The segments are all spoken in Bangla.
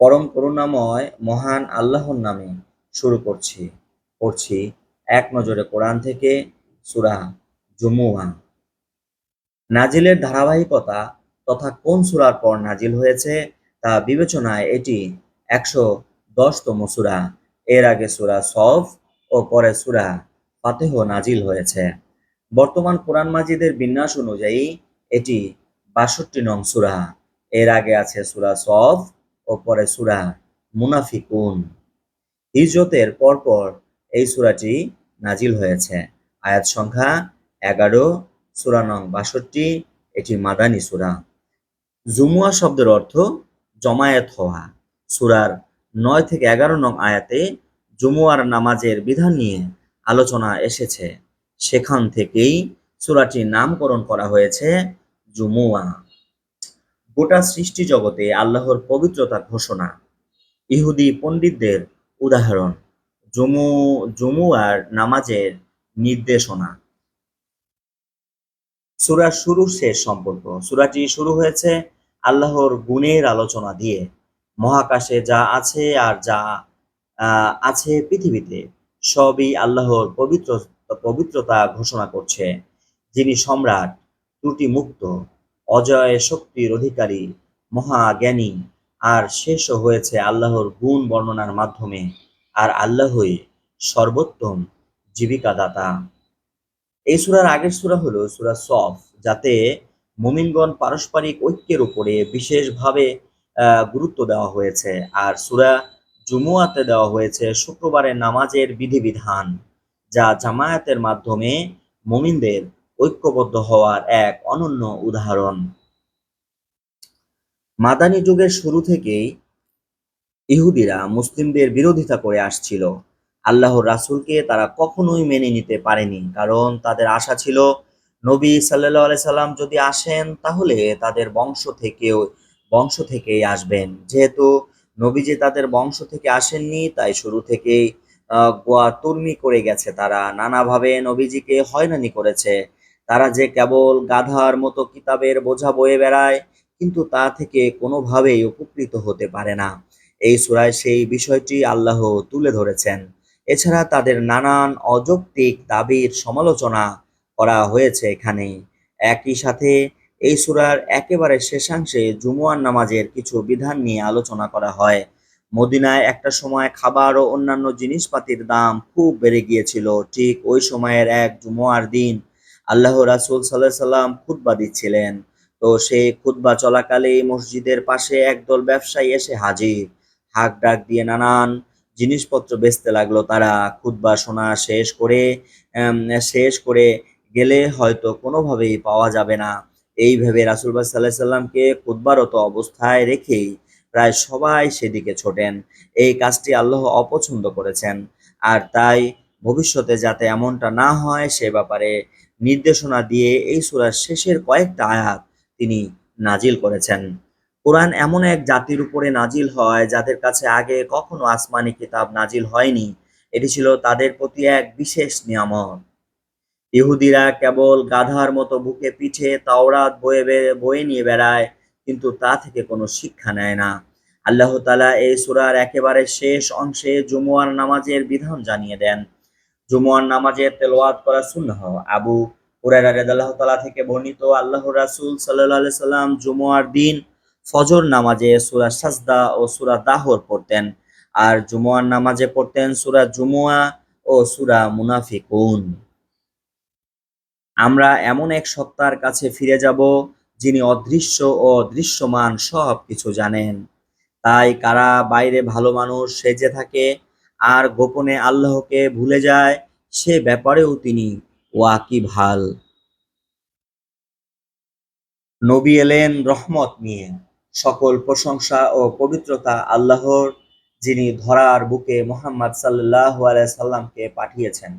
পরম করুণাময় মহান আল্লাহর নামে শুরু করছি, পড়ছি এক নজরে কোরআন থেকে সূরা জুমুয়া নাজিলের ধারাবাহিকতা তথা কোন সুরার পর নাজিল হয়েছে তা বিবেচনায় এটি একশো দশতম সুরা। এর আগে সুরা সফ ও পরে সুরা ফাতেহ নাজিল হয়েছে। বর্তমান কোরআন মাজিদের বিন্যাস অনুযায়ী এটি বাষট্টি নং সুরা। এর আগে আছে সুরা সফ পরে সূরা মুনাফিকুন। হিজরতের পরপর এই সূরাটি নাজিল হয়েছে। আয়াত সংখ্যা এগারো, সুরা নং বাষট্টি, এটি মাদানী সুরা। জুমুয়া শব্দের অর্থ জমায়েত হওয়া। সূরার নয় থেকে এগারো নং আয়াতে জুমুয়ার নামাজের বিধান নিয়ে আলোচনা এসেছে। সেখান থেকেই সূরাটির নামকরণ করা হয়েছে জুমুয়া। গোটা সৃষ্টি জগতে আল্লাহর পবিত্রতার ঘোষণা। ইহুদি পণ্ডিতদের উদাহরণ, জুমু, জুমুয়ার নামাজের নির্দেশনা। সূরার শুরু শেষ সম্পর্ক, সূরাটি শুরু হয়েছে আল্লাহর গুণের আলোচনা দিয়ে। মহাকাশে যা আছে আর যা আছে পৃথিবীতে, সবই আল্লাহর পবিত্র, পবিত্রতা ঘোষণা করছে। যিনি সম্রাট ত্রুটি মুক্ত অজয় শক্তির অধিকারী, মহাজ্ঞানী। আর শেষও হয়েছে আল্লাহর গুণ বর্ণনার মাধ্যমে। আর আল্লাহই সর্বোত্তম জীবিকাদাতা। এই সূরার আগের সূরা হলো সূরা সফ, যাতে মুমিনগণ পারস্পরিক ঐক্যের উপরে বিশেষভাবে গুরুত্ব দেওয়া হয়েছে। আর সুরা জুমুয়াতে দেওয়া হয়েছে শুক্রবারের নামাজের বিধিবিধান, যা জামায়াতের মাধ্যমে মুমিনদের ঐক্যবদ্ধ হওয়ার এক অনন্য উদাহরণ। মাদানী যুগের শুরু থেকেই ইহুদিরা মুসলিমদের বিরোধিতা করে আসছিল। আল্লাহর রাসূলকে তারা কখনোই মেনে নিতে পারেনি, কারণ তাদের আশা ছিল, নবী সাল্লাল্লাহু আলাইহি সাল্লাম যদি আসেন, তাহলে তাদের বংশ থেকেও, বংশ থেকেই আসবেন। যেহেতু নবীজি তাদের বংশ থেকে আসেননি, তাই শুরু থেকেই গোয়া তুর্মি করে গেছে তারা। নানাভাবে নবীজিকে হয়রানি করেছে। তারা যে কেবল গাধার মতো কিতাবের বোঝা বয়ে বেড়ায়, কিন্তু তা থেকে কোনোভাবেই উপকৃত হতে পারে না। এই সুরায় সেই বিষয়টি আল্লাহ তুলে ধরেছেন। এছাড়া তাদের নানান অযৌক্তিক দাবির সমালোচনা করা হয়েছে এখানে। একই সাথে এই সুরার একেবারে শেষাংশে জুমুয়ার নামাজের কিছু বিধান নিয়ে আলোচনা করা হয়। মদিনায় একটা সময় খাবার ও অন্যান্য জিনিসপাতির দাম খুব বেড়ে গিয়েছিল। ঠিক ওই সময়ের এক জুমুয়ার দিন আল্লাহ রাসূল সাল্লাহ সাল্লাম খুতবা দিচ্ছিলেন। তো সেই খুতবা চলাকালেই মসজিদের পাশে একদল ব্যবসায়ী এসে হাজির। হাক ডাক দিয়ে নানান জিনিসপত্র বেচতে লাগল তারা। খুতবা শোনা শেষ করে শেষ করে গেলে হয়তো কোনোভাবেই পাওয়া যাবে না। এই ভেবে রাসূলুল্লাহ সাল্লাহ সাল্লামকে খুতবারত অবস্থায় রেখেই প্রায় সবাই সেদিকে ছোটেন। এই কাজটি আল্লাহ অপছন্দ করেছেন। আর তাই ভবিষ্যতে যাতে এমনটা না হয় সে ব্যাপারে নির্দেশনা দিয়ে এই সূরার শেষের কয়েকটা আয়াত তিনি নাজিল করেছেন। কোরআন এমন এক জাতির উপরে নাজিল হয়, যাদের কাছে আগে কখনো আসমানি কিতাব নাজিল হয়নি। এটি ছিল তাদের প্রতি এক বিশেষ নিয়ামত। ইহুদিরা কেবল গাধার মতো বুকে পিঠে তাওরাত বয়ে বয়ে নিয়ে বেড়ায়, কিন্তু তা থেকে কোনো শিক্ষা নেয় না। আল্লাহ তাআলা এই সূরার একেবারে শেষ অংশে জুমুয়ার নামাজের বিধান জানিয়ে দেন। জুমুয়ার নামাজের তেলাওয়াত করা সুন্নাহ। আবু হুরায়রা রাদিয়াল্লাহু তাআলা থেকে বর্ণিত আল্লাহর রাসূল সাল্লাল্লাহু সাল্লাম জুমুয়ার দিন ফজর নামাজে সূরা সাজদা ও সূরা দাহর পড়তেন আর জুমুয়ার নামাজে পড়তেন সূরা জুমুয়া ও সূরা মুনাফিকুন। আমরা এমন এক সত্তার কাছে ফিরে যাব যিনি অদৃশ্য ও দৃশ্যমান সব কিছু জানেন। তাই কারা বাইরে ভালো মানুষ সেজে থাকে আর গোপনে আল্লাহকে ভুলে যায়, সে ব্যাপারেও তিনি ওয়াকিবহাল নবী এলেন রহমত নিয়ে। সকল প্রশংসা ও পবিত্রতা আল্লাহর, যিনি ধরার বুকে মোহাম্মদ আলাইহি সাল্লামকে পাঠিয়েছেন।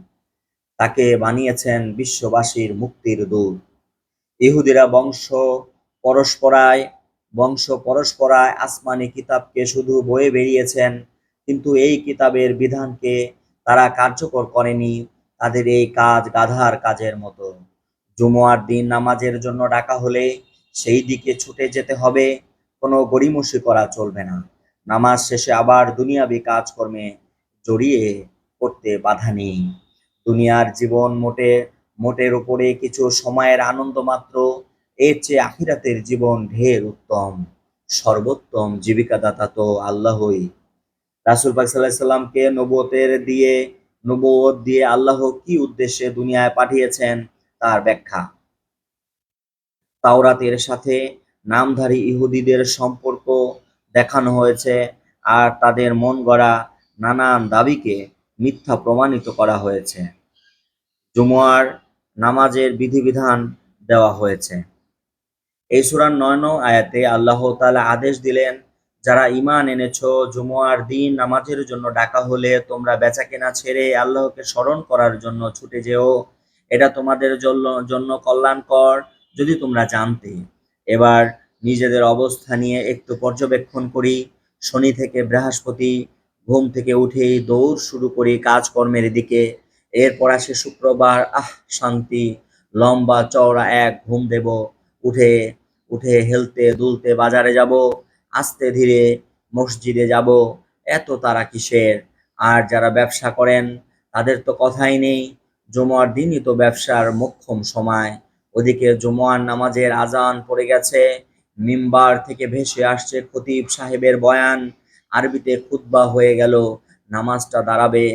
তাকে বানিয়েছেন বিশ্ববাসীর মুক্তির দূত। ইহুদিরা বংশ পরস্পরায় বংশ পরস্পরায় আসমানি কিতাবকে শুধু বয়ে বেরিয়েছেন কিন্তু এই কিতাবের বিধানকে তারা কার্যকর করেনি। তাদের এই কাজ গাধার কাজের মতো। জুমুয়ার দিন নামাজের জন্য ডাকা হলে সেই দিকে ছুটে যেতে হবে। কোনো গড়িমসি করা চলবে না। নামাজ শেষে আবার দুনিয়াবি কাজকর্মে জড়িয়ে করতে বাধা নেই। দুনিয়ার জীবন মোটে, মোটের উপরে কিছু সময়ের আনন্দ মাত্র। এর চেয়ে আখিরাতের জীবন ঢের উত্তম। সর্বোত্তম জীবিকাদাতা তো আল্লাহই। রাসুল পাক সাল্লাহ সাল্লামকে নবতের দিয়ে, নবুয়ত দিয়ে আল্লাহ কি উদ্দেশ্যে দুনিয়ায় পাঠিয়েছেন তার ব্যাখ্যা। তাওরাতের সাথে নামধারী ইহুদিদের সম্পর্ক দেখানো হয়েছে আর তাদের মন গড়া নানান দাবিকে মিথ্যা প্রমাণিত করা হয়েছে। জুমুয়ার নামাজের বিধিবিধান দেওয়া হয়েছে। এই সুরার নয় আয়াতে আল্লাহ তাআলা আদেশ দিলেন যারা ইমান এনেছো জুমুয়ার দিন নামাজের জন্য ডাকা হলে তোমরা বেচাকেনা ছেড়ে আল্লাহকে স্মরণ করার জন্য ছুটে যেও। এটা তোমাদের জন্য জন্য কল্যাণকর, যদি তোমরা জানতে। এবার নিজেদের অবস্থা নিয়ে একটু পর্যবেক্ষণ করি। শনি থেকে বৃহস্পতি, ঘুম থেকে উঠেই দৌড় শুরু করি কাজকর্মের দিকে। এরপর আসে শুক্রবার, আহ, শান্তি। লম্বা চওড়া এক ঘুম দেব। উঠে উঠে হেলতে দুলতে বাজারে যাব। আস্তে ধীরে মসজিদে যাব, এত তারা কিসের? আর যারা ব্যবসা করেন, তাদের তো কথাই নেই। জুমার দিনই তো ব্যবসার মোক্ষম সময়। ওদিকে জুমার নামাজের আজান পড়ে গেছে। মিম্বার থেকে ভেসে আসছে খতিব সাহেবের বয়ান। আরবিতে খুতবা হয়ে গেল। নামাজটা দাঁড়াবে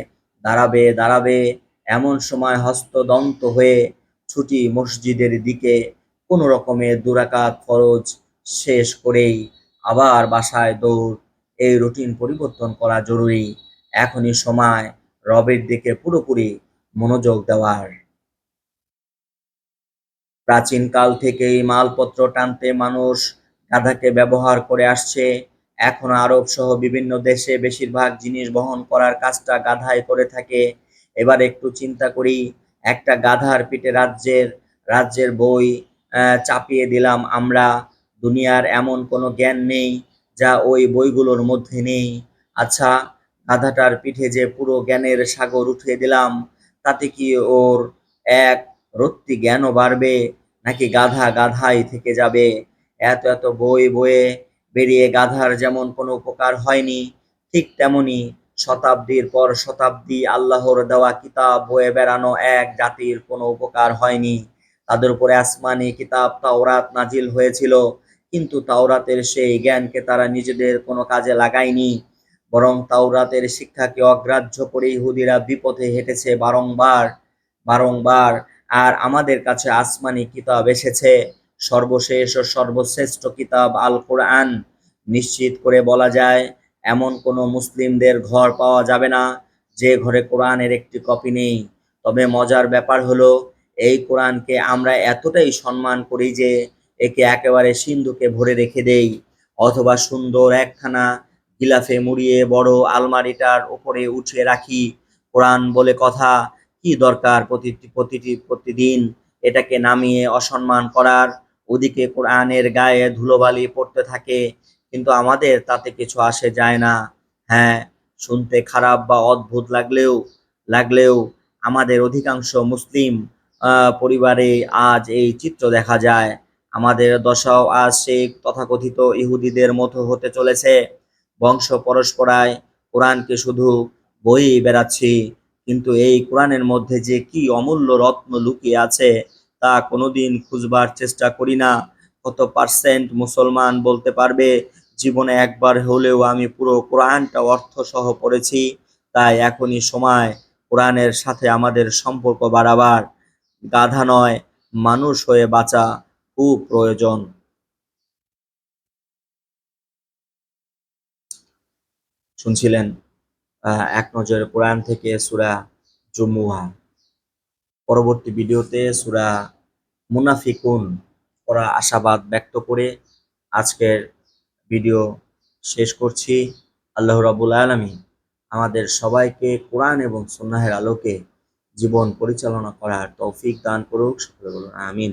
দাঁড়াবে দাঁড়াবে। এমন সময় হস্তদন্ত হয়ে ছুটি মসজিদের দিকে। কোনো রকমের দুরাকাত ফরজ শেষ করেই আবার বাসায় দৌড়, এই রুটিন পরিবর্তন করা জরুরি। এখনই সময় রবের দিকে পুরোপুরি মনোযোগ দেওয়ার। প্রাচীনকাল থেকেই মালপত্র টানতে মানুষ গাধাকে ব্যবহার করে আসছে। এখন আরব সহ বিভিন্ন দেশে বেশিরভাগ জিনিস বহন করার কাজটা গাধায় করে থাকে। এবার একটু চিন্তা করি, একটা গাধার পিঠে রাজ্যের রাজ্যের বই চাপিয়ে দিলাম আমরা। দুনিয়ার এমন কোনো জ্ঞান নেই যা ওই বইগুলোর মধ্যে নেই। আচ্ছা গাধাটার পিঠে যে পুরো জ্ঞানের সাগর উঠিয়ে দিলাম, তাতে কি ওর এক রত্তি জ্ঞানও বাড়বে? নাকি গাধা গাধাই থেকে যাবে? এত এত বই বয়ে বেরিয়ে গাধার যেমন কোনো উপকার হয়নি, ঠিক তেমনি শতাব্দীর পর শতাব্দী আল্লাহর দেওয়া কিতাব বয়ে বেড়ানো এক জাতির কোনো উপকার হয়নি। তাদের উপরে আসমানি কিতাব তাওরাত নাজিল হয়েছিল। কিন্তু তাওরাতের সেই জ্ঞানকে তারা নিজেদের কোনো কাজে লাগায়নি। বরং তাওরাতের শিক্ষাকে অগ্রাহ্য করে ইহুদিরা বিপথে হেঁটেছে বারংবার বারংবার। আর আমাদের কাছে আসমানি কিতাব এসেছে। সর্বশেষ ও সর্বশ্রেষ্ঠ কিতাব আল কোরআন নিশ্চিত করে বলা যায়, এমন কোনো মুসলিমদের ঘর পাওয়া যাবে না, যে ঘরে কোরআনের একটি কপি নেই। তবে মজার ব্যাপার হলো, এই কোরআনকে আমরা এতটাই সম্মান করি যে একে একেবারে সিন্ধুকে ভরে রেখে দেই। অথবা সুন্দর একখানা গিলাফে মুড়িয়ে বড় আলমারিটার ওপরে উঠিয়ে রাখি। কোরআন বলে কথা, কি দরকার প্রতিটি প্রতিটি, প্রতিদিন এটাকে নামিয়ে অসম্মান করার? ওদিকে কোরআনের গায়ে ধুলোবালি পড়তে থাকে, কিন্তু আমাদের তাতে কিছু আসে যায় না। হ্যাঁ শুনতে খারাপ বা অদ্ভুত লাগলেও লাগলেও আমাদের অধিকাংশ মুসলিম পরিবারে আজ এই চিত্র দেখা যায়। আমাদের দশাও আজ সেই তথাকথিত ইহুদিদের মতো হতে চলেছে। বংশ পরস্পরায় কোরআনকে শুধু বই বেড়াচ্ছি, কিন্তু এই কোরআনের মধ্যে যে কি অমূল্য রত্ন লুকিয়ে আছে তা কোনোদিন খুঁজবার চেষ্টা করি না। কত পার্সেন্ট মুসলমান বলতে পারবে, জীবনে একবার হলেও আমি পুরো কোরআনটা অর্থ সহ পড়েছি, তাই এখনই সময় কোরআনের সাথে আমাদের সম্পর্ক বাড়াবার। গাধা নয়, মানুষ হয়ে বাঁচা। খুব প্রয়োজন শুনছিলেন এক নজরে কোরআন থেকে সুরা জুমুহা। পরবর্তী ভিডিওতে সুরা মুনাফিকুন করা আশাবাদ ব্যক্ত করে আজকের ভিডিও শেষ করছি। আল্লাহ রাবুল আলমী আমাদের সবাইকে কোরআন এবং সুন্নাহের আলোকে জীবন পরিচালনা করার তৌফিক দান করুক। সকলে বলুন, আমিন।